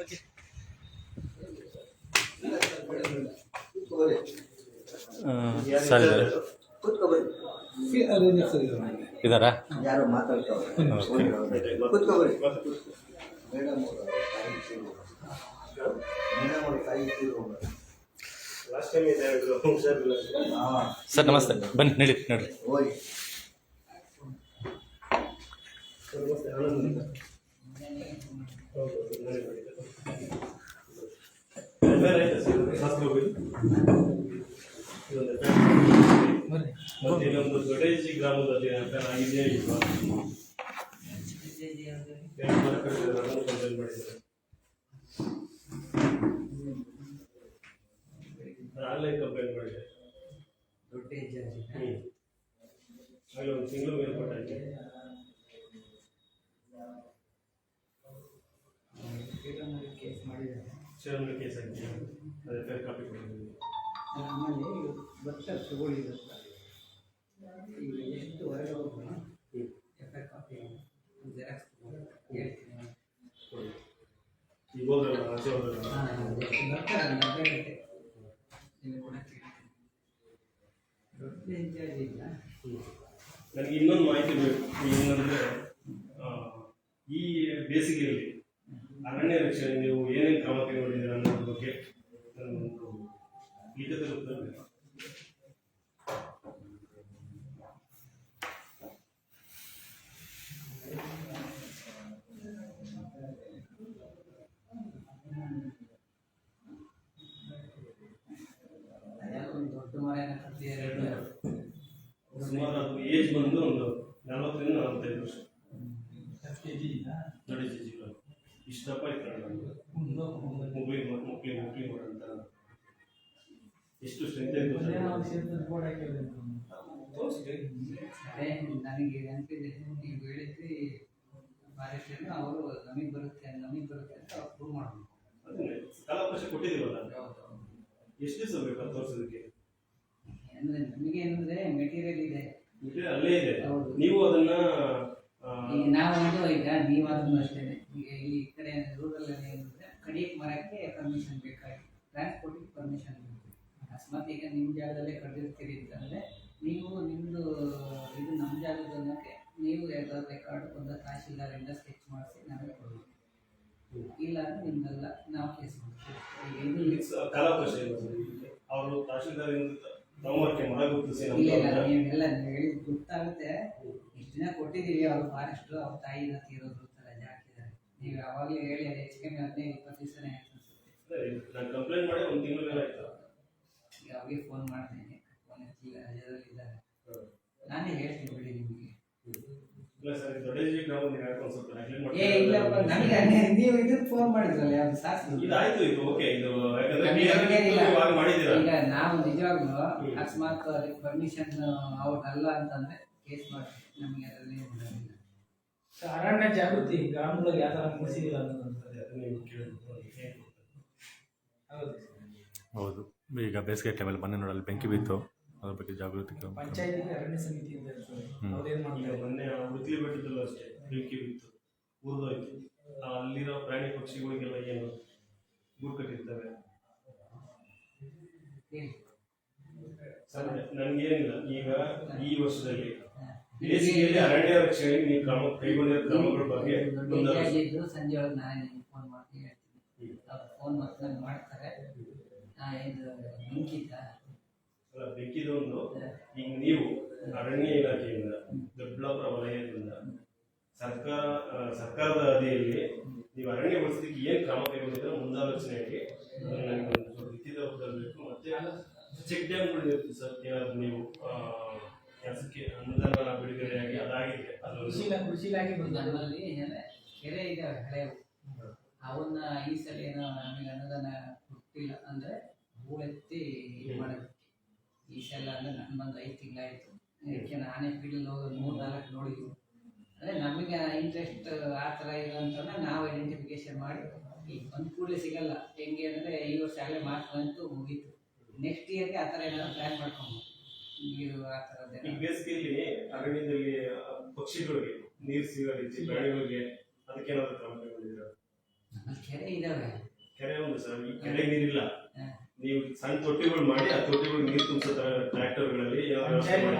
Okay sir ಇದಾರಾ? Sir ನಮಸ್ತೆ. ಬನ್ನಿ ನಡಿ ನಡ್ರಿ. ಮತ್ತೆ ಇನ್ನೊಂದು ದೊಡ್ಡೇಜಿ ಗ್ರಾಮದಲ್ಲಿ ಅಫೇರ್ ಆಗಿದೆ ಇಲ್ವಾ ಆನ್ಲೈನ್ ಕಂಪ್ಲೇಂಟ್ ಮಾಡಿದೆ ಆಗಲೇ ಒಂದು ತಿಂಗಳು ಮೇಲ್ಪಟ್ಟಾಗಿದೆ ಕೇಸ್ ಆಗಿದೆ ಅದೇ ಫೇರ್ ಕಾಪಿ ಕೊಟ್ಟಿದ್ದೀನಿ ಆಮೇಲೆ ಬರ್ತಾರೆ ತಗೊಳ್ಳಿರತ್ತ ಈಗ ಎಷ್ಟು ಹೊರಗೆ ಹೋಗೋಣ ಹ್ಞೂ ಎಫ್ ಐ ಕಾಪಿ ಜೆರಾಕ್ಸ್ ಹೇಳ್ತೀನಿ. ಈಗ ಬರ್ತಾರೆ ಗಂಟೆ ಇನ್ಚಾರ್ಜ್ ಇಲ್ಲ. ನನಗೆ ಇನ್ನೊಂದು ಮಾಹಿತಿ ಬೇಕು. ಏನಂದ್ರೆ ಈ ಬೇಸಿಗೆಯಲ್ಲಿ ಅರಣ್ಯ ರಕ್ಷಣೆ ನೀವು ಏನೇನು ಕ್ರಮ ಕೈಗೊಂಡಿದ್ದೀರಾ ಅನ್ನೋದ್ರ ಬಗ್ಗೆ ನನಗೊಂದು ಲಿಖಿತ ರೂಪದಲ್ಲಿ ಬೇಕು. ಒಂದು ದೊಡ್ಡ ಮರ ಕಟ್ಟಿ ಎರಡು ಸುಮಾರು ಅದು ಏಜ್ ಬಂದು ಒಂದು ನಲವತ್ತರಿಂದ ನಲವತ್ತೈದು ವರ್ಷ ನೋಡಿ ಜಿಜಿಗಳು ಇಷ್ಟಪ್ಪ ಇರ್ತಾರೆ ನಮ್ದು ಮುಗ್ಲಿ ಮುಗ್ಲಿ ಮುಗ್ಲಿ ಮರ ಅಂತ ಸ್ಟ್ರೆಂತ್ ಇದೆ ತೋರಿಸ್ರಿ. ಅದೇ ನನಗೆ ನೆನಪಿದೆ ನೀವು ಹೇಳಿದ್ರಿ ಫಾರೆಸ್ಟ್ ಅವರು ನಮಗೆ ಬರುತ್ತೆ ನಮಗೆ ಬರುತ್ತೆ ಅಂತ ಪ್ರೂವ್ ಮಾಡಬೇಕು. ಅದನ್ನೇ ಕಾಲಾವಕಾಶ ಕೊಟ್ಟಿದ್ದೀವಲ್ಲ? ಎಷ್ಟು ದಿವಸ ಬೇಕು ತೋರಿಸೋದಕ್ಕೆ? ಅಂದ್ರೆ ನಮಗೆ ಏನಂದ್ರೆ ಮೆಟೀರಿಯಲ್ ಇದೆ. ಇದೆ, ಅಲ್ಲೇ ಇದೆ. ಹೌದು. ನೀವು ಅದನ್ನ ನಾವು ಈಗ ನೀವು ಈಗ ನೀವಾದ್ರೂ ಅಷ್ಟೇ ಈಗ ಇಲ್ಲಿ ಈ ಕಡೆ ರೂರಲ್ ಏನಂದ್ರೆ ಕಡಿಯಕ್ ಮರಕ್ಕೆ ಪರ್ಮಿಷನ್ ಬೇಕಾಗಿ ಟ್ರಾನ್ಸ್ಪೋರ್ಟಿಗೆ ಪರ್ಮಿಷನ್ ಬೇಕು ಅಕಸ್ಮಾತ್ ಈಗ ನಿಮ್ಮ ಜಾಗದಲ್ಲೇ ಕಡಿದಿರ್ತೀರಿ ಅಂತಂದ್ರೆ ನೀವು ನಿಮ್ಮದು ಇದು ನಮ್ಮ ಜಾಗದ ಅನ್ನೋಕ್ಕೆ ನೀವು ಯಾವ್ದಾದ್ರು ರೆಕಾರ್ಡ್ ಒಂದು ತಹಶೀಲ್ದಾರಿಂದ ಸ್ಕೆಚ್ ಮಾಡಿಸಿ ನಮಗೆ ಕೊಡಬೇಕು ಇಲ್ಲ ಅಂದ್ರೆ ನಿಮ್ದೆಲ್ಲ ನಾವು ಕೇಸ್ ಮಾಡ್ತೀವಿ ಈಗ ಇದು ಇಲ್ಲಿ ಸ- ಕಾಲಾವಕಾಶ ಇಲ್ಲ ಸರ್ ಇಲ್ಲಿ. ಇಲ್ಲ ಇಲ್ಲ ನೀವೆಲ್ಲ ಹೇಳಿದ್ ಗೊತ್ತಾಗುತ್ತೆ. ಇಷ್ಟು ದಿನ ಕೊಟ್ಟಿದ್ದೀವಿ ಅವ್ರು ಫಾರೆಸ್ಟ್ ಅವ್ರ ತಾಯಿನ ತೀರೋದ್ರು ರಜೆ ಹಾಕಿದ್ದಾರೆ. ನೀವು ಯಾವಾಗಲೂ ಹೇಳಿ ಹೆಚ್ಚು ಕಮ್ಮಿ ಹದಿನೈದು ಇಪ್ಪತ್ತು ದಿವಸನೇ ಆಯ್ತು ನಾನು ಕಂಪ್ಲೇಂಟ್ ಮಾಡಿ ಒಂದು ತಿಂಗಳ ಮೇಲೆ ಆಯ್ತು? ಈಗ ಅವ್ರಿಗೆ ಫೋನ್ ಮಾಡ್ತೀನಿ ಫೋನ್ ಎತ್ತಿಲ್ಲ ರಜದಲ್ಲಿ ಇದ್ದಾರೆ. ನಾನೇ ಹೇಳ್ತೀನಿ ಬಿಡಿ ನಿಮಗೆ. ಇಲ್ಲ ಸರ್ ಇದು ದೊಡ್ಡಜಿ ಗ್ರಾಮ ನೀವು ಯಾಕೆ ಸ್ವಲ್ಪ ನೆಗ್ಲೆಕ್ಟ್ ಏ ಇಲ್ಲಪ್ಪ ನನಗೆ ನೀವು ಇದಕ್ಕೆ ಫೋನ್ ಮಾಡಿದ್ರಲ್ಲ ಯಾವ್ದು ಸಾಕು ಇದಾಯ್ತು ಇದು ಓಕೆ ಇದು ಯಾಕಂದ್ರೆ ನಮಗೆ ಹಂಗೇನಿಲ್ಲ. ಇವಾಗ ಮಾಡಿದ್ದೀರಾ? ಈಗ ನಾವು ನಿಜವಾಗ್ಲೂ. ಅಕಸ್ಮಾತ್ ಅದಕ್ಕೆ ಪರ್ಮಿಷನ್ ಅವ್ರದ್ದಲ್ಲ ಅಂತಂದ್ರೆ ಕೇಸ್ ಮಾಡ್ತೀವಿ ನಮಗೆ ಅದರಲ್ಲಿ ಬಿಡೋದಿಲ್ಲ ಅರಣ್ಯ ಜಾಗೃತಿ ಗ್ರಾಮಗಳಿಗೆ ಯಾವ ಥರ ನೀವು ಕೇಳಬೇಕು ಗೊತ್ತಾಗ್ತದೆ? ಹೌದು ಹೌದು. ಈಗ ಬೇಸಿಗೆ ಟೈಮಲ್ಲಿ ಮೊನ್ನೆ ನೋಡಲ್ಲಿ ಬೆಂಕಿ ಬಿತ್ತು. ಅದ್ರ ಬಗ್ಗೆ ಜಾಗೃತಿ ಅರಣ್ಯ ಸಮಿತಿಯಿಂದ ಅಂತ ಇರ್ತದೆ ಹ್ಮ್. ಅವ್ರೇನ್ ಮಾಡ್ತಾರೆ? ಮೊನ್ನೆ ಬೆಟ್ಟದಲ್ಲೂ ಅಷ್ಟೇ ಬೆಂಕಿ ಬಿತ್ತು ಉರಿದೋಯ್ತು. ಆ ಅಲ್ಲಿರೋ ಪ್ರಾಣಿ ಪಕ್ಷಿಗಳಿಗೆಲ್ಲ ಏನು ಗೂಡು ಕಟ್ಟಿರ್ತವೆ ನನ್ಗೇನಿಲ್ಲ. ಈಗ ಈ ವರ್ಷದಲ್ಲಿ. ಬೇಸಿಗೆಯಲ್ಲಿ ಅರಣ್ಯ ರಕ್ಷಣೆ ನೀವು ಕ್ರಮ ಕೈಗೊಂಡಿರೋ ಕ್ರಮಗಳ ಬಗ್ಗೆ ಸಂಜೆ ಒಳಗೆ ನಾನೇ ನಿಮ್ಗೆ ಫೋನ್ ಮಾಡ್ತೀನಿ ಹೇಳ್ತೀನಿ. ಫೋನ್ ಮತ್ತೆ ಮಾಡ್ತಾರೆ. ನಾ ಏನು ಬೆಂಕಿದ್ದ ಬೆಂಕಿದೊಂದು ಈಗ ನೀವು ಅರಣ್ಯ ಇಲಾಖೆಯಿಂದ ದೊಡ್ಡಬಳ್ಳಾಪುರ ವಲಯದಿಂದ ಸರ್ಕಾರ ಸರ್ಕಾರದ ಅಡಿಯಲ್ಲಿ ನೀವು ಅರಣ್ಯ ಬಳಸೋದಕ್ಕೆ ಏನ್ ಕ್ರಮ ಕೈಗೊಂಡಿದ್ರೆ ಮುಂದಾಲೋಚನೆಯಾಗಿ ಲಿಖಿತ ರೂಪದಲ್ಲಿ ಮತ್ತೆ ಚೆಕ್ ಡ್ಯಾಮ್ಗಳು ಇರುತ್ತೆ ಸರ್. ಏನಾದ್ರು ನೀವು ಕೆಲಸಕ್ಕೆ ಅನುದಾನ ಬಿಡುಗಡೆಯಾಗಿ ಅದಾಗಿದೆ. ಅದು ಕೃಷಿ ಕೃಷಿ ಇಲಾಖೆ ಬಂದು ನಮ್ಮಲ್ಲಿ ಏನೇ ಕೆರೆ ಇದೆ ಹಳೆ ಅವನ್ನ ಈ ಸಲ ಏನೋ ನಮಗೆ ಅನುದಾನ ಕೊಟ್ಟಿಲ್ಲ ಅಂದ್ರೆ ಹೂಳೆತ್ತಿ ಮಾಡಬೇಕು ಈ ಸಲ ಅಂದ್ರೆ ನಾನು ಬಂದು ಐದು ತಿಂಗಳಾಯ್ತು. ಅದಕ್ಕೆ ನಾನೇ ಫೀಲ್ಡ್ ಹೋಗಿ ಮೂರು ನಾಲ್ಕು ನೋಡಿದ್ವಿ ಅಂದ್ರೆ ನಮಗೆ ಇಂಟ್ರೆಸ್ಟ್ ಆ ಥರ ಇಲ್ಲ ಅಂತಂದ್ರೆ ನಾವು ಐಡೆಂಟಿಫಿಕೇಶನ್ ಮಾಡಿ ಈಗ ಬಂದ ಕೂಡಲೇ ಸಿಗಲ್ಲ. ಹೆಂಗೆ ಅಂದರೆ ಈ ವರ್ಷ ಆಗಲೇ ಮಾರ್ಕ್ ಬಂತು ಮುಗೀತು. ನೆಕ್ಸ್ಟ್ ಇಯರ್ಗೆ ಆ ಥರ ಏನಾದ್ರು ಪ್ಲ್ಯಾನ್ ಮಾಡ್ಕೊಂಡು. ನೀರು ಆ ಥರದ್ದು. ಈ ಬೇಸಿಗೆಯಲ್ಲಿ ಅರಣ್ಯದಲ್ಲಿ ಪಕ್ಷಿಗಳಿಗೆ ನೀರು ಸಿಗೋ ರೀತಿ ಕೆರೆ ಇದಾವೆ. ಕೆರೆ ಒಂದು ಸರ್ ಕೆರೆ ನೀರಿಲ್ಲ. ನೀವು ಸಣ್ಣ ತೊಟ್ಟಿಗಳು ಮಾಡಿ ಆ ತೊಟ್ಟಿಗಳು ನೀರು ತುಂಬಿಸೋ ಟ್ರ್ಯಾಕ್ಟರ್ಗಳಲ್ಲಿ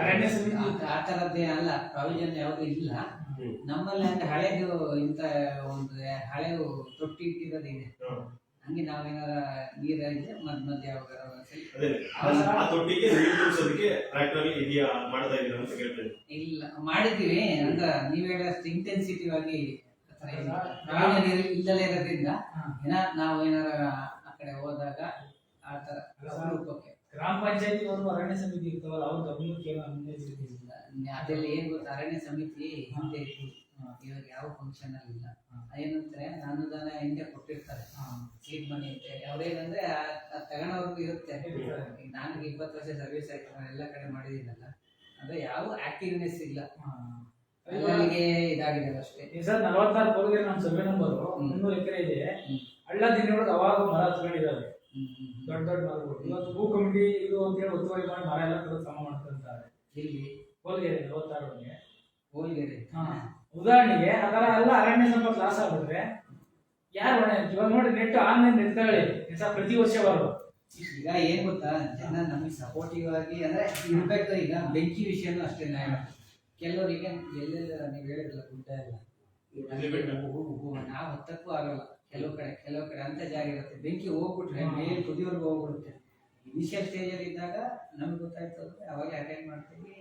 ಅರಣ್ಯ ಸಮಿತಿ ಆ- ತರದ್ದೇ ಅಲ್ಲ ಪ್ರಾವಿಷನ್ ಯಾವುದು ಇಲ್ಲ. ನಮ್ಮಲ್ಲಿ ಅಂತ ಹಳೆದು ಇಂತ ಒಂದು ಹಳೆದು ತೊಟ್ಟಿ ಇಟ್ಟಿರೋದು ಇದೆ. ಹಂಗೆ ನಾವೇನಾರ ನೀರ ಇದ್ರೆ ಮದ್ ಮಧ್ಯ ಯಾವಾಗ ಆ ತೊಟ್ಟಿಗೆ ನೀರು ತುಂಬಿಸೋದಕ್ಕೆ ಟ್ರ್ಯಾಕ್ಟರ್ ಇದೆಯಾ ಮಾಡ್ತಾ ಇದ್ದೀರಾ ಅಂತ ಕೇಳ್ತೇನೆ. ಇಲ್ಲ ಮಾಡಿದೀವಿ ಅಂತ ನೀವ್ ಹೇಳೋಷ್ಟು ಇಂಟೆನ್ಸಿಟಿವ್ ಆಗಿ ಇಲ್ಲದೇ ಇರೋದ್ರಿಂದ. ಏನ ನಾವು ಏನಾರ ಆ ಕಡೆ ಹೋದಾಗ ಆ ತರ ಗ್ರಾಮ ಪಂಚಾಯತಿ ಒಂದು ಅರಣ್ಯ ಸಮಿತಿ ಇರ್ತಾವಲ್ಲ ಅವ್ರ ಗಮನಕ್ಕೆ ಏನೋ ಇಲ್ಲ. ಅದೆಲ್ಲ ಏನ್ ಗೊತ್ತಾ ಅರಣ್ಯ ಸಮಿತಿ ಹಿಂದೆ ಇತ್ತು. ಇವಾಗ ಯಾವ ಫಂಕ್ಷನ್ ಅಲ್ಲಿ ಇಲ್ಲ. ಏನಂತಾರೆ ಅನುದಾನ ಹಿಂದೆ ಕೊಟ್ಟಿರ್ತಾರೆ. ಸೀಟ್ ಮನಿ ಅಂತ ಅವ್ರೇನಂದ್ರೆ ತಗೊಳೋರ್ಗು ಇರುತ್ತೆ. ನಾನು ಇಪ್ಪತ್ತು ವರ್ಷ ಸರ್ವಿಸ್ ಆಯ್ತು ನಾನು ಎಲ್ಲ ಕಡೆ ಮಾಡಿದ್ದೀನಲ್ಲ. ಅಂದ್ರೆ ಯಾವ ಆಕ್ಟಿವ್ನೆಸ್ ಇಲ್ಲ. ಅಲ್ಲಿಗೆ ಇದಾಗಿದೆ ಅಷ್ಟೇ. ಸರ್ ನಲವತ್ತಾರು ಕೋಲಿಗೆ ನಮ್ಮ ಸರ್ವೆ ನಂಬರ್. ಮುನ್ನೂರು ಎಕರೆ ಇದೆ. ಹಳ್ಳ ದಿನಗಳು ಅವಾಗ ಮರ ಹ್ಮ್. ದೊಡ್ಡ ದೊಡ್ಡ ಮರಗಳು ಇವತ್ತು ಭೂ ಕಮಿಟಿ ಇದು ಅಂತ ಹೇಳಿ ಒತ್ತುವರಿ ಮಾಡಿ ಮರ ಎಲ್ಲ ಕಡೆ ಸಮ ಮಾಡ್ಕೊಂತಾರೆ ಇಲ್ಲಿ ಕೋಲ್ಗೆರೆ ನಲವತ್ತಾರೊಳಗೆ ಹಾ ಉದಾಹರಣೆಗೆ ಅದರ ಎಲ್ಲ ಅರಣ್ಯ ಸಂಪತ್ತು ಲಾಸ್ ಆಗ್ಬಿಟ್ರೆ ಯಾರು ಹೊಣೆ ಇವಾಗ ನೋಡಿ ನೆಟ್ಟು ಆನ್ಲೈನ್ ಇರ್ತಾಳೆ ಕೆಲಸ ಪ್ರತಿ ವರ್ಷ ಬರೋದು ಈಗ ಏನ್ ಗೊತ್ತಾ ಜನ ನಮಗೆ ಸಪೋರ್ಟಿವ್ ಆಗಿ ಅಂದ್ರೆ ಇಂಪ್ಯಾಕ್ಟ್ ಈಗ ಬೆಂಕಿ ವಿಷಯನೂ ಅಷ್ಟೇ ನ್ಯಾಯ ಕೆಲವರಿಗೆ ಎಲ್ಲೆಲ್ಲ ನೀವು ಹೇಳಿದ್ರಲ್ಲ ಗುಡ್ಡ ಎಲ್ಲ. ನಾವು ಹತ್ತಕ್ಕೂ ಆಗಲ್ಲ ಕೆಲವು ಕಡೆ ಕೆಲವು ಕಡೆ ಅಂತ ಜಾಗ ಇರುತ್ತೆ. ಬೆಂಕಿ ಹೋಗ್ಬಿಟ್ರೆ ಮೇಲೆ ತುದಿವರೆಗೂ ಹೋಗ್ಬಿಡುತ್ತೆ. ಇನಿಷಿಯಲ್ ಸ್ಟೇಜ್ ಅಲ್ಲಿ ಇದ್ದಾಗ ನಮ್ಗೆ ಗೊತ್ತಾಯ್ತು ಅಂದ್ರೆ ಅವಾಗ ಅಟೆಂಡ್ ಮಾಡ್ತೀವಿ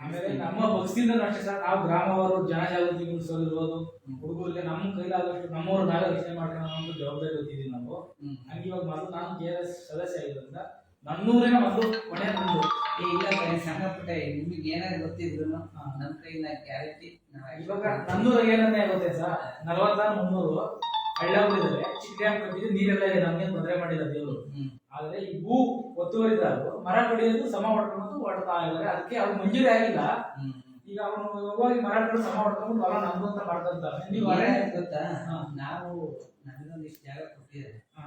ಆಮೇಲೆ ನಮ್ಮ ಪಕ್ಷದಿಂದ ಅಷ್ಟೇ ಸರ್ ನಾವು ಗ್ರಾಮವರು ಜನಜಾಗೃತಿ ಮೂಡಿಸೋದಿರ್ಬೋದು ಹುಡುಗರಿಗೆ ನಮ್ಮ ಕೈಲಾದಷ್ಟು ನಮ್ಮವ್ರ ನಾವೇ ರಕ್ಷಣೆ ಮಾಡ್ಕೊಂಡು ಒಂದು ಜವಾಬ್ದಾರಿ ಹೊತ್ತಿದ್ದೀವಿ ನಾವು. ಹಂಗೆ ಇವಾಗ ಮೊದಲು ನಾನು ಕೆ ಎಸ್ ಸದಸ್ಯ ಆಗಿರೋದ್ರಿಂದ ನನ್ನೂರಿನ ಮೊದಲು ಕೊನೆ ನಂದು ಏ ಇಲ್ಲ ಬರೀ ಸಣ್ಣ ಪುಟ್ಟ ನಿಮಗೆ ಏನಾದ್ರು ಗೊತ್ತಿದ್ರು. ನಮ್ಮ ಕೈಯಿಂದ ಗ್ಯಾರಂಟಿ ಇವಾಗ ನನ್ನೂರಾಗ ಏನಂತ ಗೊತ್ತೇ ಸರ್? ನಲವತ್ತಾರು ಮುನ್ನೂರು. ಹಳ್ಳ ಇದಾವೆ ಚಿಕ್ಕ ಡ್ಯಾಮ್ ಕಟ್ಟಿದ್ದು ನೀರೆಲ್ಲ ಇದೆ ನಮ್ಗೆ ತೊಂದರೆ ಮಾಡಿಲ್ಲ ದೇವರು. ಆದ್ರೆ ಈ ಭೂ ಒತ್ತುವರಿದಾರರು ಮರ ಕಡಿಯೋದು ಸಮ ಹೊಡ್ಕೊಂಡು ಹೊಡ್ತಾ ಇದ್ದಾರೆ. ಅದಕ್ಕೆ ಅವ್ರು ಮಂಜೂರಿ ಆಗಿಲ್ಲ. ಈಗ ಅವನು ಹೋಗಿ ಮರ ಕಡೆ ಸಮ ಹೊಡ್ಕೊಂಡು ಹೊಲ ನಮ್ದು ಅಂತ ಮಾಡ್ಕೊಂತಾರೆ ನೀವು ಗೊತ್ತಾ. ನಾವು ನಮಗೊಂದಿಷ್ಟು ಜಾಗ ಕೊಟ್ಟಿದ್ದಾರೆ. ಹಾ.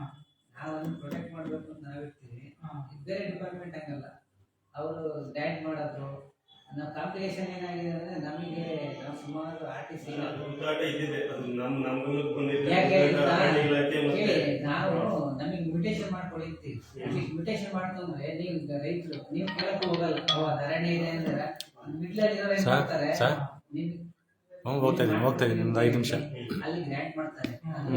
ನಾವು ಅದನ್ನ ಪ್ರೊಟೆಕ್ಟ್ ಮಾಡ್ಬೇಕು ಅಂತ ನಾವಿರ್ತೀವಿ. ಬೇರೆ ಡಿಪಾರ್ಟ್ಮೆಂಟ್ ಹಂಗಲ್ಲ. ಅವರು ಡೈಟ್ ಮಾಡೋದು ನಾವು ಕಾಂಪ್ಲಿಕೇಶನ್ ಏನಾಗಿದೆ ಅಂದ್ರೆ ನಮಗೆ ನಾವು ಸುಮಾರು ನಾವು ನಮಗೆ ಮ್ಯೂಟೇಶನ್ ಮಾಡ್ಕೊಳಿರ್ತೀವಿ ಮ್ಯೂಟೇಶನ್ ಮಾಡ್ಕೊಂಡ್ರೆ ನೀವು ಈಗ ರೈತರು ನೀವು ಕೇಳಕ್ ಹೋಗಲ್ಲ. ಅವಾಗ ಅರಣ್ಯ ಇದೆ ಅಂದ್ರೆ ಏನ್ ಸರ್, ಮಾಡ್ತಾರೆ? ಹ್ಞೂ ಹೋಗ್ತಾ ಇದ್ದೀನಿ ಹೋಗ್ತಾ ಇದ್ದೀನಿ. ಒಂದು ಐದು ನಿಮಿಷ. ಅಲ್ಲಿ ಗ್ರ್ಯಾಂಟ್ ಮಾಡ್ತಾರೆ.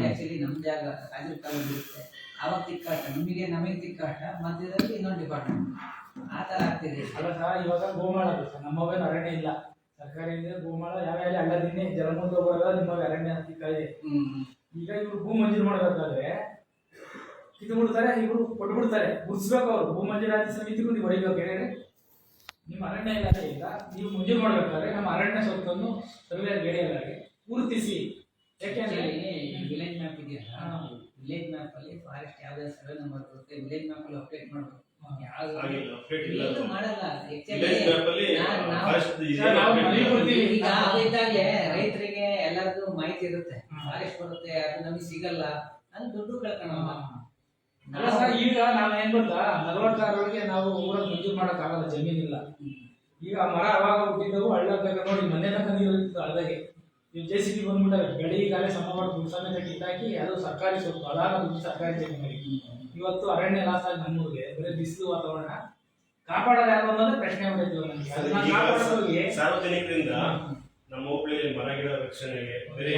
ಆಕ್ಚುಲಿ ನಮ್ಮ ಜಾಗ ಅಲ್ಲಿ ಕಾಲೇಜ್ ಇರುತ್ತೆ. ಅವಾಗ ತಿಕ್ಕಾಟ ನಿಮಗೆ ನಮಗೆ ತಿಕ್ಕಾಟ ಮಧ್ಯದಲ್ಲಿ ಇನ್ನೊಂದು ಡಿಪಾರ್ಟ್ಮೆಂಟ್ ಆ ಥರ ಆಗ್ತಿದೆ. ಅಲ್ಲ ಸರ್ ಇವಾಗ ಗೋಮಾಳ ಬೇಕು ನಮ್ಮವೇ ಅರಣ್ಯ ಇಲ್ಲ. ಸರ್ಕಾರಿ ಇದೆ ಗೋಮಾಳ ಯಾವ ಯಾವ ಅಲ್ಲದಿನ್ನೇ ಜಲಮೂಲ ಬರಲ್ಲ ನಿಮ್ಮ ಅರಣ್ಯ ಅಂತ ಇದೆ ಈಗ ಇವರು ಭೂ ಮಂಜೂರು ಮಾಡಬೇಕಾದ್ರೆ ಇದು ಬಿಡ್ತಾರೆ ಇವರು ಕೊಟ್ಟು ಬಿಡ್ತಾರೆ. ಗುರ್ಸ್ಬೇಕು ಅವರು. ಭೂ ಮಂಜೂರಾತಿ ಸಮಿತಿಗೂ ನೀವು ಹೊಡಿಬೇಕು. ಹೇಳಿ ನಿಮ್ಮ ಅರಣ್ಯ ಇಲಾಖೆಯಿಂದ ನೀವು ಮಂಜೂರು ಮಾಡಬೇಕಾದ್ರೆ ನಮ್ಮ ಅರಣ್ಯ ಸ್ವತ್ತನ್ನು ಸರ್ವೇ ಗಡಿಯಲ್ಲಾಗಿ ಗುರುತಿಸಿ. ಯಾಕೆಂದ್ರೆ ವಿಲೇಜ್ ಮ್ಯಾಪ್ ಇದೆಯಲ್ಲ. ವಿಲೇಜ್ ಮ್ಯಾಪ್ ಅಲ್ಲಿ ಫಾರೆಸ್ಟ್ ಯಾವ್ದು ಸರ್ವೆ ನಂಬರ್ ಬರುತ್ತೆ ವಿಲೇಜ್ ಮ್ಯಾಪ್ ಅಲ್ಲಿ ಅಪ್ಡೇಟ್ ಮಾಡ್ಬೇಕು. ಆಗಿಲ್ಲ ಇಲ್ಲ ಮಾಡಲ್ಲ. ವಿಲೇಜ್ ಮ್ಯಾಪ್ ಅಲ್ಲಿ ನಾನ್- ನಾವು- ಫಾರೆಸ್ಟ್ ಇದೆ ಸರ್, ನಾವು update ಮನೆ ಈಗ ಅದು ರೈತರಿಗೆ ಎಲ್ಲರಿಗೂ ಮಾಹಿತಿ ಇರುತ್ತೆ. ಫಾರೆಸ್ಟ್ ಬರುತ್ತೆ ಅದು ನಮಗೆ ಸಿಗಲ್ಲ. ಅಂತ ದುಡ್ಡು ಅಲ್ಲ ಸರ್ ಈಗ ನಾನು ಏನ್ ಗೊತ್ತಾ? ನಲವತ್ತಾರೊಳಗೆ ನಾವು ಊರಲ್ಲಿ ಮಂಜೂರು ಮಾಡಕ್ ಆಗಲ್ಲ ಜಮೀನಿಲ್ಲ. ಈಗ ಮರ ಅವಾಗ ಹುಟ್ಟಿದ್ದವು ಹಳ್ಳ ನೋಡಿ ಮನೆ ತನಕ ನೀರು ಇತ್ತು ಹಳ್ಳದಾಗೆ ನೀವು ಜೆ ಸಿ ಬಿ ಬಂದ್ಬಿಟ್ಟಾರೆ ಬೆಳಿಗಾಲೆ ಸಮ ಮಾಡಿ ದುಡ್ಡು ಸಮೇತ ಕಿತ್ತಾಕಿ ಅದು ಸರ್ಕಾರಿ ಸ್ವಲ್ಪ ಅದಾದ ದುಡ್ಡು ಸರ್ಕಾರಿ ಜಮೀನಿಗೆ ಇವತ್ತು ಅರಣ್ಯ ಲಾಸ್ ಆಗಿ ನಮ್ಮೂರಿಗೆ ಬರೀ ಬಿಸಿಲು ವಾತಾವರಣ ಕಾಪಾಡೋದು ಯಾರು ಅನ್ನೋದೇ ಪ್ರಶ್ನೆ ಮಾಡಿದ್ವಿ ಸಾರ್ವಜನಿಕರಿಂದ ನಮ್ಮ ಹೋಬಳಿಯಲ್ಲಿ ಮರ ಗಿಡ ರಕ್ಷಣೆಗೆ ಬೇರೆ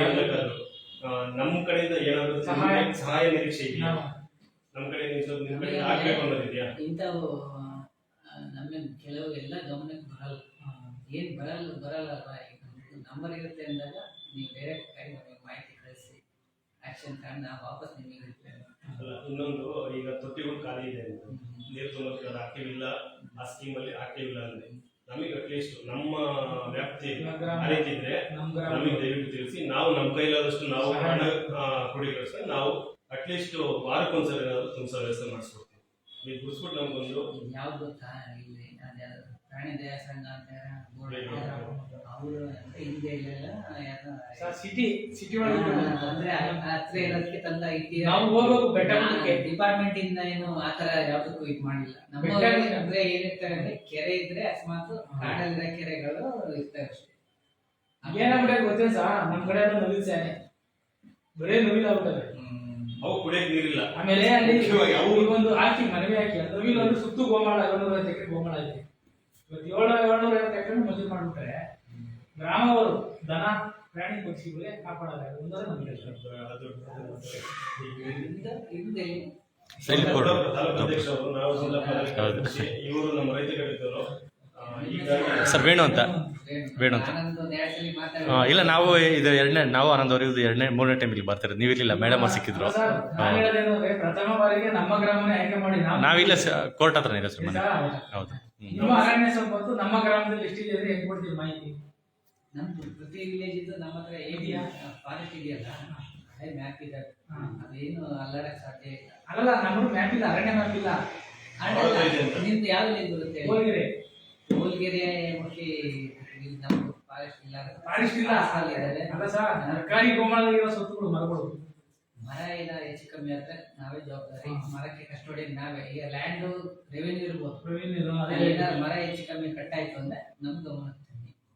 ನಮ್ಮ ಕಡೆಯಿಂದ ಏನಾದರೂ ಸಹಾಯ. ಸಹಾಯ ನಿರೀಕ್ಷೆ ಇದೆಯಾ? ನಮ್ಮ ಕಡೆ ನೀವು ಸ್ವಲ್ಪ ನಿಮ್ಮ ಕಡೆ ಆಗ್ಬೇಕು ಅನ್ನೋದಿದೆಯಾ ಇಂಥವು ನಮ್ಮ ಕೆಲವು ಎಲ್ಲ ಗಮನಕ್ಕೆ ಬರಲ್ಲ. ಏನ್ ಬರಲ್ಲ ಬರಲ್ಲ ನಂಬರ್ ಇರುತ್ತೆ ಅಂದಾಗ ನೀವು ಡೈರೆಕ್ಟ್ ಆಗಿ ನಮಗೆ ಮಾಹಿತಿ ಕಳಿಸಿ ಆಕ್ಷನ್ ತಂಡ ನಾವು ವಾಪಸ್ ನಿಮಗೆ ರಿಪ್ಲೈ ಅಲ್ಲ ಇನ್ನೊಂದು ಈಗ ತೊಟ್ಟಿಗಳು ಖಾಲಿ ಇದೆ ಅಂತ. ನೀರು ತುಂಬಕ್ಕೆ ಅದು ಆಕ್ಟಿವ್ ಇಲ್ಲ ಆ ಸ್ಕೀಮ್ ಅಲ್ಲಿ ಆಕ್ಟಿವ್ ಇಲ್ಲ ಅಂದ್ರೆ. ನಮಗೆ ಅಟ್ಲೀಸ್ಟ್ ನಮ್ಮ ವ್ಯಾಪ್ತಿ ಆ ರೀತಿ ಇದ್ರೆ ನಮ್ಮ ನಮಗೆ ದಯವಿಟ್ಟು ತಿಳಿಸಿ ನಾವು ನಮ್ಮ ಕೈಲಾದಷ್ಟು ನಾವು ಹಣ ಕೊಡಿಗೋಸ್ಕರ ನಾವು ಅಟ್ಲೀಸ್ಟ್ ವಾರಕ್ಕೊಂದ್ಸಲ ಏನಾದ್ರು ತುಂಬ ವ್ಯವಸ್ಥೆ ಮಾಡಿಸ್ಕೊಡ್ತೀವಿ. ನೀವು ಗುಡಿಸ್ಬಿಟ್ಟು ನಮ್ಗೊಂದು ಯಾವ್ದು ಗೊತ್ತಾ ಇಲ್ಲಿ ಅದ್ಯಾವ್ದು ಪ್ರಾಣಿ ದಯಾ ಸಂಘ ಅಂತ ಅಂದ್ರೆ ಹಿಂದೆ ಇಲ್ಲೆಲ್ಲ ಸರ್ ಸಿಟಿ ಸಿಟಿ ಆ, ಒಳಗೆ ಅಂದ್ರೆ ಹತ್ರ ಇರೋದಕ್ಕೆ ತಂದ ಐತಿ ನಾವು ಹೋಗ್ಬೇಕು ಬೆಟ್ಟ ನಾ- ಡಿಪಾರ್ಟ್ಮೆಂಟ್ ಇಂದ ಏನು ಆತರ ಯಾವ್ದಕ್ಕೂ ಇದು ಮಾಡಿಲ್ಲ. ನಮ್ಮ ಊರಲ್ಲಿ ಅಂದ್ರೆ ಏನಿರ್ತವೆ ಅಂದ್ರೆ ಕೆರೆ ಇದ್ರೆ ಅಕಸ್ಮಾತ್ ಕಾಡಲ್ಲಿರೋ ಕೆರೆಗಳು ಇರ್ತವೆ ಅಷ್ಟೇ. ಏನಾಗ್ಬಿಟ್ಟೆ ಗೊತ್ತೇ ಸರ್. ನಮ್ ಕಡೆ ಅದು ನವಿಲ್ ಸೇನೆ ಬರೇ ನವಿಲ್ ಆಗ್ಬಿಟ್ಟವೆ. ಅವು ಕುಡಿಯಕ್ ನೀರಿಲ್ಲ. ಆಮೇಲೆ ಅಲ್ಲಿ ಅವು ಒಂದು ಹಾಕಿ ಮನವಿ ಹಾಕಿ. ನವಿಲ್ ಒಂದು ಸುತ್ತು ಗೋಮಾಳ ಏಳ್ನೂರ ಐವತ್ತು ಎಕರೆ ಗೋಮಾಳ ಇದೆ. ಇವತ್ತು ಏಳ್ನೂರ ಏಳ್ನೂರ ಐವತ್ತು ಎಕರೆ ಮಂಜೂರು ಮಾಡ್ಬಿಟ್ರೆ ಗ್ರಾಮವರು ದನ ಪ್ರಾಣಿ ಪಕ್ಷಿಗಳಿಗೆ ಕಾಪಾಡಲಾಗುತ್ತೆ ಒಂದರ ನಮಗೆ ಅದು ಇಂದ ಹಿಂದೆ ಸೈನ್ ಅಧ್ಯಕ್ಷರು ನಾವು ಜಿಲ್ಲಾ ಹೌದು. ಇವರು ನಮ್ಮ ರೈತ ಕಡಿತರು ಹೀಗಾಗಿ ಸರ್ ವೇಣು ಅಂತ. ವೇಣು ಅಂತ. ಇಲ್ಲ ನಾವು ಇದು ಎರಡನೇ ನಾವು ಆನಂದ್ ಅವರು ಇದು ಎರಡನೇ ಮೂರನೇ ಟೈಮ್ ಇಲ್ಲಿ ಬರ್ತಾರೆ ನೀವು ಇರ್ಲಿಲ್ಲ ಮೇಡಮ್ ಅವ್ರು ಸಿಕ್ಕಿದ್ರು. ಸರ್ ನಾನು ಹೇಳೋದೇನು ಅಂದ್ರೆ ಪ್ರಥಮ ಬಾರಿಗೆ ನಮ್ಮ ಗ್ರಾಮನೇ ಆಯ್ಕೆ ಮಾಡಿ ನಾವು ನಾವಿಲ್ಲ ಕೋರ್ಟ್ ಹತ್ರ ಇಲ್ಲ ಸರ್ ಮನೆ. ಹೌದು. ನಿಮ್ಮ ಗ್ರಾಮದಲ್ಲಿ ಎಷ್ಟಿದೆ ಮಾಹಿತಿ. ನಮ್ದು ಪ್ರತಿ ವಿಲೇಜ್ ಇದ್ದು ನಮ್ಮ ಹತ್ರ ಏರಿಯಾ ಫಾರೆಸ್ಟ್ ಇದೆಯಲ್ಲ ಅದೇ ಮ್ಯಾಪ್ ಇದೆ. ಅದೇನು ಅಲ್ಲಾಡಕ್ ಸಾಧ್ಯ ಇಲ್ಲ. ಅಲ್ಲಲ್ಲ ನಮ್ಮ ಮ್ಯಾಪ್ ಇಲ್ಲ ಅರಣ್ಯ ಮ್ಯಾಪ್ ಇಲ್ಲ. ಇದೆ. ನಿಮ್ದು ಯಾವ ವಿಲೇಜ್ ಬರುತ್ತೆ ಹೋಲ್ಗೆರೆ. ಹೋಲ್ಗೆರೆ ಮುಟ್ಟಿ ನಮ್ದು ಫಾರೆಸ್ಟ್ ಇಲ್ಲ. ಫಾರೆಸ್ಟ್ ಇಲ್ಲ. ಅಲ್ಲಿ ಇದಾವೆ. ಅಲ್ಲ? ಸರ್ ಸರ್ಕಾರಿ ಗೋಮಾಳದಲ್ಲಿರೋ ಸೊತ್ತುಗಳು ಮರಗಳು. ಮರ ಇಲ್ಲ ಹೆಚ್ಚು ಕಮ್ಮಿ ಆದ್ರೆ ನಾವೇ ಜವಾಬ್ದಾರಿ. ಮರಕ್ಕೆ ಕಸ್ಟೋಡಿಯನ್ ನಾವೇ. ಈಗ ಲ್ಯಾಂಡ್ ರೆವೆನ್ಯೂ ಇರ್ಬೋದು. ಇದು ಏನಾದ್ರು ಮರ ಹೆಚ್ಚು ಕಮ್ಮಿ ಕಟ್ಟಾಯ್ತು ಅಂದ್ರೆ ನಮ್ದು ಗಮನ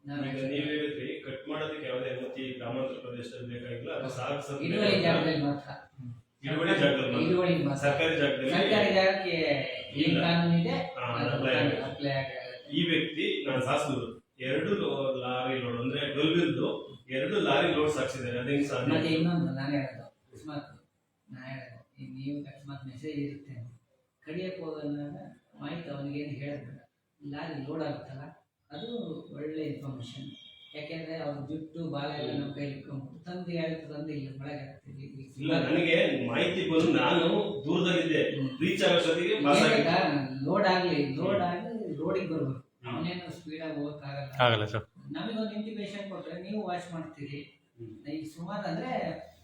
ಈಗ ನೀವು ಹೇಳಿದ್ರಿ ಕಟ್ ಮಾಡೋದಕ್ಕೆ ಯಾವುದೇ ಅನುಮತಿ ಗ್ರಾಮಾಂತರ ಪ್ರದೇಶದಲ್ಲಿ ಬೇಕಾಗಿಲ್ಲ ಅದು ಸಾಕು ಸರ್ ಇಳುವರಿ ಜಾಗದಲ್ಲಿ ಮಾತ್ರ. ಇಳುವರಿ ಜಾಗದಲ್ಲಿ ಮಾತ್ರ. ಇಳುವರಿ ಮಾತ್ರ. ಸರ್ಕಾರಿ ಜಾಗದಲ್ಲಿ ಸರ್ಕಾರಿ ಜಾಗಕ್ಕೆ ಏನ್ ಇಲ್ಲ. ಕಾನೂನು ಇದೆ? ಹಾ, ಅದು apply ಆಗುತ್ತೆ. ಅಪ್ಲೈ ಆಗುತ್ತೆ ಈ ವ್ಯಕ್ತಿ ನಾನು ಸಾಸೂರು ಎರಡು ಲೋ- ಲಾರಿ ಲೋಡ್ ಅಂದ್ರೆ ಡೊಲ್ಬಿಲ್ದು ಎರಡು ಲಾರಿ ಲೋಡ್ ಸಾಕ್ಸಿದ್ದಾರೆ. ಅದೇ ಮತ್ತೆ ಇನ್ನೊಂದು ನಾನು ಹೇಳೋದು. ಅಕಸ್ಮಾತ್ ನಾನು ಹೇಳೋದು. ನೀವು ಅಕಸ್ಮಾತ್ ಮೆಸೇಜ್ ಇರುತ್ತೆ ಕಡಿಯಕ್ಕೆ ಹೋಗೋದಾಗ ಮಾಹಿತಿ ಅವನಿಗೆ ಏನು ಹೇಳ್ಬೇಡ ಲಾರಿ ಲೋಡ್ ಆಗುತ್ತಲ್ಲ? ಅದು ಒಳ್ಳೆ ಇನ್ಫಾರ್ಮೇಶನ್ ಯಾಕೆಂದ್ರೆ ಅವ್ರ ಜುಟ್ಟು ಬಾಲ ಎಲ್ಲ ನಮ್ಮ ಕೈಲಿ ಇಟ್ಕೊಂಡ್ಬಿಟ್ಟು ತಂದು ಹೇಳ್ತು ತಂದು ಇಲ್ಲಿ ಒಳಗೆ ಇಲ್ಲ ನನಗೆ ಮಾಹಿತಿ ಬಂದು ನಾನು ದೂರದಲ್ಲಿದ್ದೆ. ರೀಚ್ ಪಾಸ್ ಆಗಿದೆ ಲೋಡ್ ಆಗ್ಲಿ ಲೋಡ್ ಆಗಿ ರೋಡಿಗೆ ಬರ್ಬೇಕು. ಅವನೇನು ಸ್ಪೀಡಾಗಿ ಹೋಗಕ್ಕಾಗಲ್ಲ. ಆಗಲ್ಲ ಸರ್ ನಮಗೊಂದು ಇಂಟಿಮೇಷನ್ ಕೊಟ್ಟರೆ ನೀವು ವಾಚ್ ಮಾಡ್ತೀರಿ. ಈಗ ಸುಮಾರು ಅಂದ್ರೆ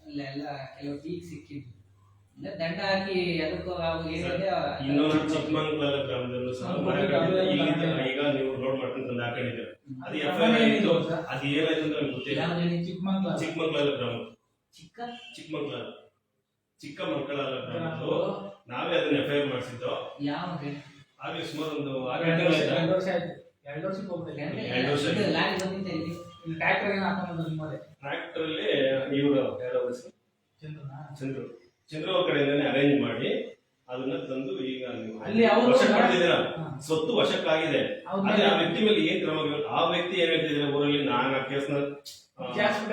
ಅಲ್ಲೆಲ್ಲ ಕೆಲವು ಟೀಕ್ ಸಿಕ್ಕಿದ್ವು. ಅಂದ್ರೆ ದಂಡ ಹಾಕಿ ಅದಕ್ಕೂ ಇನ್ನೊಂದು ಚಿಕ್ಕಮಂಗ್ಲರ ಗ್ರಾಮದಲ್ಲೂ ಸಹ ಈಗ ನೀವು ಲೋಡ್ ಮಾಡ್ಕೊಂಡು ತಂದು ಹಾಕೊಂಡಿದ್ದಾರೆ? ಅದು ಎಫ್ ಐ ಆರ್ ಅದು ಏನಾಯ್ತು ಅಂತ ಗೊತ್ತಿಲ್ಲ. ಗ್ರಾಮ. ಚಿಕ್ಕ? ಚಿಕ್ಕಮಂಗ್ಲ ಚಿಕ್ಕ ಮಕ್ಕಳ ಗ್ರಾಮದ್ದು. ನಾವೇ ಅದನ್ನ ಎಫ್ ಐ ಆರ್ ಮಾಡಿಸಿದ್ದು? ಸುಮಾರು ಒಂದು ಆರು ಎರಡು ವರ್ಷ ಆಯ್ತಾ? ಎರಡು ವರ್ಷಕ್ಕೆ ಹೋಗ್ಬೇಕು. ಎರಡು ವರ್ಷ ಲಾರಿ ಬಂದಿದ್ದೆ ಇಲ್ಲಿ. ಇಲ್ಲಿ ಟ್ರ್ಯಾಕ್ಟರ್ ಏನು ನಿಮ್ಮದೇ ಇವರು ಯಾರೋ ಚಂದ್ರು. ಅವ್ರ ಕಡೆಯಿಂದಾನೆ ಅರೇಂಜ್ ಮಾಡಿ ಅದನ್ನ ತಂದು ಈಗ ನೀವು ಅಲ್ಲಿ ಅವರು ವಶ ಪಡೆದಿದ್ದೀರಾ. ಸ್ವತ್ತು ವಶಕ್ಕಾಗಿದೆ ಆದ್ರೆ ಆ ವ್ಯಕ್ತಿ ಮೇಲೆ ಏನ್ ಕ್ರಮ? ಆ ವ್ಯಕ್ತಿ ಏನ್ ಹೇಳ್ತಿದ್ರೆ ಊರಲ್ಲಿ? ನಾನು ಆ ಕೇಸ್ನ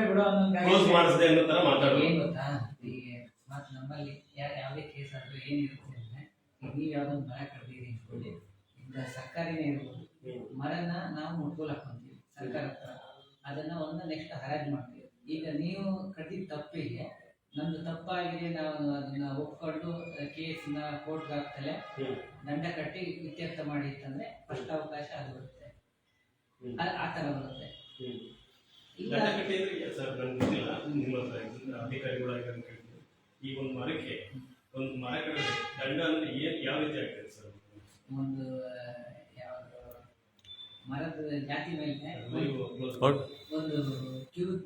ಬಿಡೋ ಕ್ಲೋಸ್ ಮಾಡಿಸಿದೆ ಅನ್ನೋ ತರ ಮಾತಾಡೋದು ಏನ್ ಗೊತ್ತಾ? ಈಗ ನಮ್ಮಲ್ಲಿ ಯಾ- ಯಾವುದೇ ಕೇಸ್ ಆದ್ರೂ ಏನಿರುತ್ತೆ ಅಂದ್ರೆ ನೀವು ಯಾವ್ದೊಂದು ಮರ ಕಡ್ದಿರಿ ಅನ್ಕೊಳ್ಳಿ ಈಗ ಸರ್ಕಾರಿನೇ ಇರ್ಬೋದು. ಮರನ ನಾವು ಮುಟ್ಕೋಲ್ ಹಾಕೊಂತೀವಿ ಸರ್ಕಾರ ಹತ್ರ. ಅದನ್ನ ಒಂದು ನೆಕ್ಸ್ಟ್ ಹರಾಜ್ ಮಾಡ್ತೀವಿ. ಈಗ ನೀವು ಕಟ್ಟಿದ ತಪ್ಪಿಗೆ ನಮ್ದು ತಪ್ಪಾಗಿದೆ ನಾವು ಅದನ್ನ ಒಪ್ಕೊಂಡು ಕೇಸ್ನ ಕೋರ್ಟ್ಗೆ ಹಾಕ್ತಲೇ. ದಂಡ ಕಟ್ಟಿ ಇತ್ಯರ್ಥ ಮಾಡಿ ಅಂತಂದ್ರೆ ಫಸ್ಟ್ ಅವಕಾಶ ಅದು ಬರುತ್ತೆ. ಆ- ಥರ ಬರುತ್ತೆ. ಈ ಒಂದು ಮರಕ್ಕೆ ಒಂದು ಮರ ದಂಡ ಅಂದ್ರೆ ಏನ್ ಯಾವ ರೀತಿ ಆಗ್ತದೆ ಸರ್? ಒಂದು ಯಾವುದು ಮರದ ಜಾತಿ ಮೇಲೆ ಒಂದು ಕ್ಯೂಬಿಕ್